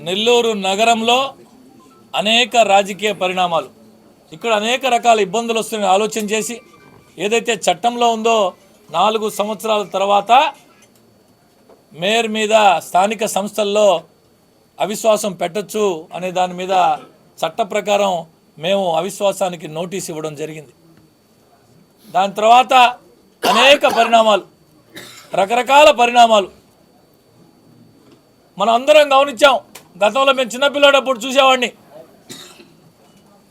నెల్లూరు నగరంలో అనేక రాజకీయ పరిణామాలు. ఇక్కడ అనేక రకాల ఇబ్బందులు వస్తున్నాయి ఆలోచన చేసి ఏదైతే చట్టంలో ఉందో నాలుగు సంవత్సరాల తర్వాత మేయర్ మీద స్థానిక సంస్థల్లో అవిశ్వాసం పెట్టొచ్చు అనే దాని మీద చట్ట ప్రకారం మేము అవిశ్వాసానికి నోటీస్ ఇవ్వడం జరిగింది. దాని తర్వాత అనేక పరిణామాలు రకరకాల పరిణామాలు. మనం అందరం గమనించాం గతంలో మేము చిన్నపిల్లడప్పుడు చూసేవాడిని.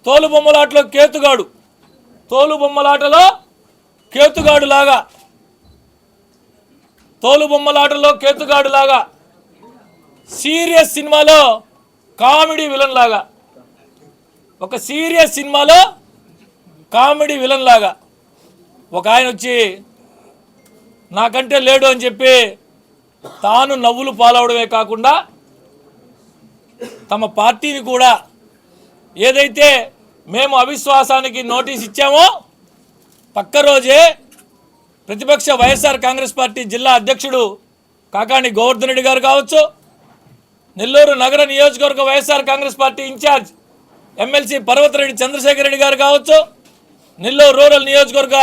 తోలు బొమ్మలాటలో కేతుగాడు. తోలు బొమ్మలాటలో కేతుగాడు లాగా తోలు బొమ్మలాటలో కేతుగాడు లాగా సీరియస్ సినిమాలో కామెడీ విలన్ లాగా ఒక సీరియస్ సినిమాలో కామెడీ విలన్ లాగా ఒక ఆయన వచ్చి నాకంటే లేడు అని చెప్పి తాను నవ్వులు పాలవడమే కాకుండా తమ పార్టీని కూడా ఏదైతే మేము అవిశ్వాసానికి నోటీస్ ఇచ్చామో పక్క రోజే ప్రతిపక్ష వైఎస్ఆర్ కాంగ్రెస్ పార్టీ జిల్లా అధ్యక్షుడు కాకాణి గోవర్ధన్ రెడ్డి గారు కావచ్చు నెల్లూరు నగర నియోజకవర్గ YSR Congress party incharge MLC Parvathareddy Chandrasekhar Reddy గారు కావచ్చు నెల్లూరు రూరల్ నియోజకవర్గ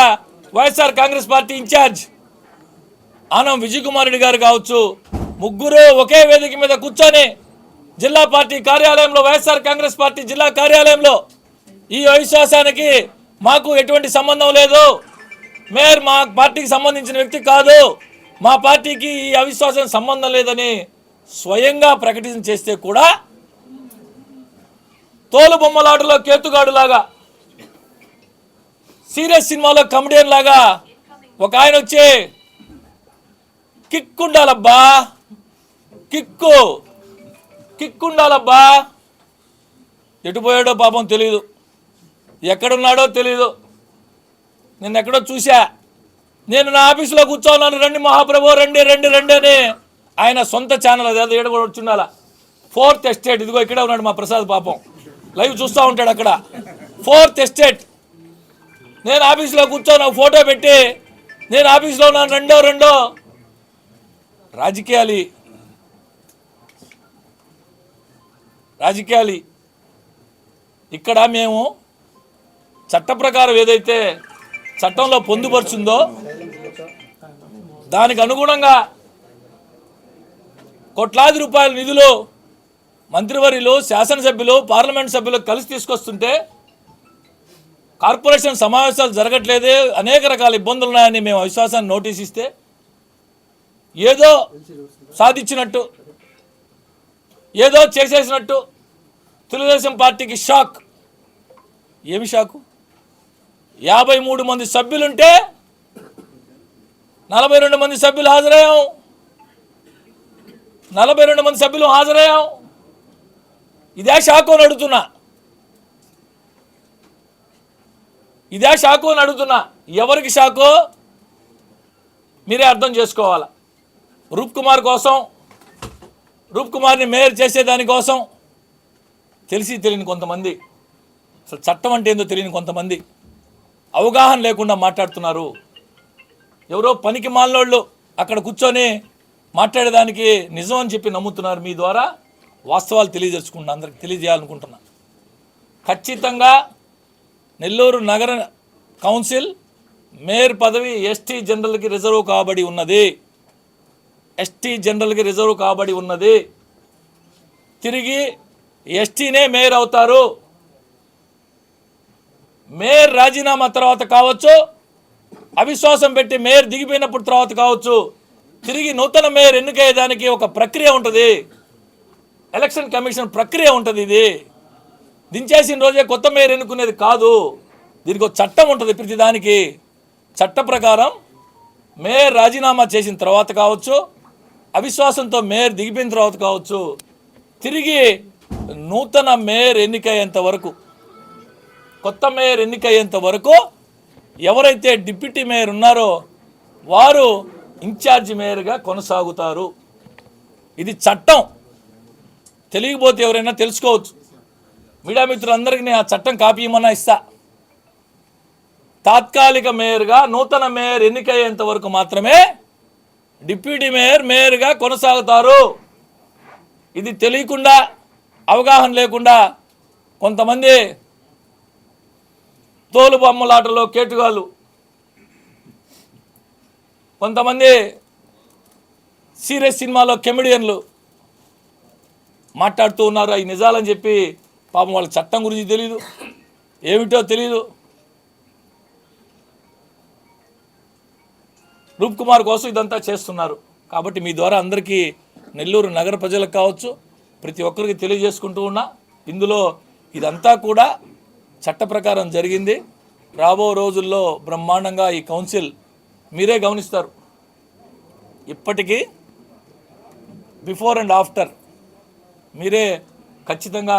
YSR Congress party incharge Anam Vijay Kumar Reddy గారు కావచ్చు ముగ్గురు ఒకే వేదిక మీద కూర్చొని జిల్లా పార్టీ కార్యాలయంలో వైఎస్ఆర్ కాంగ్రెస్ పార్టీ జిల్లా కార్యాలయంలో ఈ అవిశ్వాసానికి మాకు ఎటువంటి సంబంధం లేదు. మేయర్ మా పార్టీకి సంబంధించిన వ్యక్తి కాదు. మా పార్టీకి ఈ అవిశ్వాసం సంబంధం లేదని స్వయంగా ప్రకటన చేస్తే కూడా తోలు బొమ్మలాటలో కేతుగాడు లాగా సీరియస్ సినిమాలో కమెడియన్ లాగా ఒక ఆయన వచ్చి కిక్కుండాలబ్బా కిక్కు. కిక్ ఉండాలబ్బా ఎటు పోయాడో పాపం తెలియదు ఎక్కడున్నాడో తెలియదు నిన్న ఎక్కడో చూశా. నేను నా ఆఫీసులో కూర్చోన్నాను. రండి మహాప్రభు రండి రండి రండి అని ఆయన సొంత ఛానల్ అది. ఏడ కూడా వచ్చుండాల ఫోర్త్ ఎస్టేట్ ఇదిగో ఇక్కడే ఉన్నాడు మా ప్రసాద్ పాపం. లైవ్ చూస్తూ ఉంటాడు అక్కడ. ఫోర్త్ ఎస్టేట్ నేను ఆఫీస్లో కూర్చొని. ఒక ఫోటో పెట్టి నేను ఆఫీస్లో ఉన్నాను. రెండో రెండో. రాజకీయాలు. రాజకీయాలు. ఇక్కడ మేము చట్ట ప్రకారం ఏదైతే చట్టంలో పొందుపరుచుందో దానికి అనుగుణంగా కోట్లాది రూపాయల నిధులు మంత్రివర్యులు శాసనసభ్యులు పార్లమెంట్ సభ్యులు కలిసి తీసుకొస్తుంటే కార్పొరేషన్ సమావేశాలు జరగట్లేదే అనేక రకాల ఇబ్బందులు ఉన్నాయని మేము అవిశ్వాసాన్ని నోటీస్ ఇస్తే ఏదో సాధించినట్టు ఏదో చేసేసినట్టు తెలుగుదేశం పార్టీకి షాక్. ఏమి షాకు? యాభై మూడు మంది సభ్యులుంటే నలభై రెండు మంది సభ్యులు హాజరయ్యాం. నలభై రెండు మంది సభ్యులు హాజరయ్యాం. ఇదే షాకు అని అడుగుతున్నా. ఇదే షాకు అని అడుగుతున్నా. ఎవరికి షాకు? మీరే అర్థం చేసుకోవాలా. రూప్ కుమార్ కోసం రూప్ కుమార్ని మేయర్ చేసేదానికోసం తెలిసి తెలియని కొంతమంది అసలు చట్టం అంటే ఏందో తెలియని కొంతమంది అవగాహన లేకుండా మాట్లాడుతున్నారు. ఎవరో పనికి మాలోళ్ళు అక్కడ కూర్చొని మాట్లాడేదానికి నిజం అని చెప్పి నమ్ముతున్నారు మీ ద్వారా వాస్తవాలు తెలియజేసుకుంటున్నా అందరికి తెలియజేయాలనుకుంటున్నా. ఖచ్చితంగా నెల్లూరు నగర కౌన్సిల్ మేయర్ పదవి ఎస్టీ జనరల్కి రిజర్వ్ కాబడి ఉన్నది. ఎస్టీ జనరల్కి రిజర్వ్ కాబడి ఉన్నది. తిరిగి ఎస్టీనే మేయర్ అవుతారు. మేయర్ రాజీనామా తర్వాత కావచ్చు అవిశ్వాసం పెట్టి మేయర్ దిగిపోయినప్పుడు తర్వాత కావచ్చు తిరిగి నూతన మేయర్ ఎన్నికయ్యేదానికి ఒక ప్రక్రియ ఉంటుంది. ఎలక్షన్ కమిషన్ ప్రక్రియ ఉంటుంది ఇది. దించేసిన రోజే కొత్త మేయర్ ఎన్నుకునేది కాదు. దీనికి ఒక చట్టం ఉంటుంది ప్రతిదానికి. చట్ట ప్రకారం మేయర్ రాజీనామా చేసిన తర్వాత కావచ్చు అవిశ్వాసంతో మేయర్ దిగిపోయిన తర్వాత కావచ్చు తిరిగి నూతన మేయర్ ఎన్నికయ్యేంత వరకు కొత్త మేయర్ ఎన్నికయ్యేంత వరకు ఎవరైతే డిప్యూటీ మేయర్ ఉన్నారో వారు ఇన్ఛార్జి మేయర్గా కొనసాగుతారు. ఇది చట్టం. తెలియకపోతే ఎవరైనా తెలుసుకోవచ్చు. మీడియా మిత్రులందరికీ నేను ఆ చట్టం కాపీ ఇమ్మన్నా ఇస్తా. తాత్కాలిక మేయర్గా నూతన మేయర్ ఎన్నికయ్యేంత వరకు మాత్రమే డిప్యూటీ మేయర్ మేయర్గా కొనసాగుతారు. ఇది తెలియకుండా అవగాహన లేకుండా కొంతమంది తోలు బొమ్మలాటలో కేటుగాళ్ళు కొంతమంది సీరియస్ సినిమాలో కెమెడియన్లు మాట్లాడుతూ ఉన్నారు. అవి నిజాలని చెప్పి పాపం వాళ్ళ చట్టం గురించి తెలియదు ఏమిటో తెలియదు రూప్ కుమార్ కోసం ఇదంతా చేస్తున్నారు. కాబట్టి మీ ద్వారా అందరికీ నెల్లూరు నగర ప్రజలకు కావచ్చు ప్రతి ఒక్కరికి తెలియజేసుకుంటూ ఉన్నా ఇందులో ఇదంతా కూడా చట్ట ప్రకారం జరిగింది. రాబో రోజుల్లో బ్రహ్మాండంగా ఈ కౌన్సిల్ మీరే గమనిస్తారు. ఇప్పటికీ బిఫోర్ అండ్ ఆఫ్టర్ మీరే ఖచ్చితంగా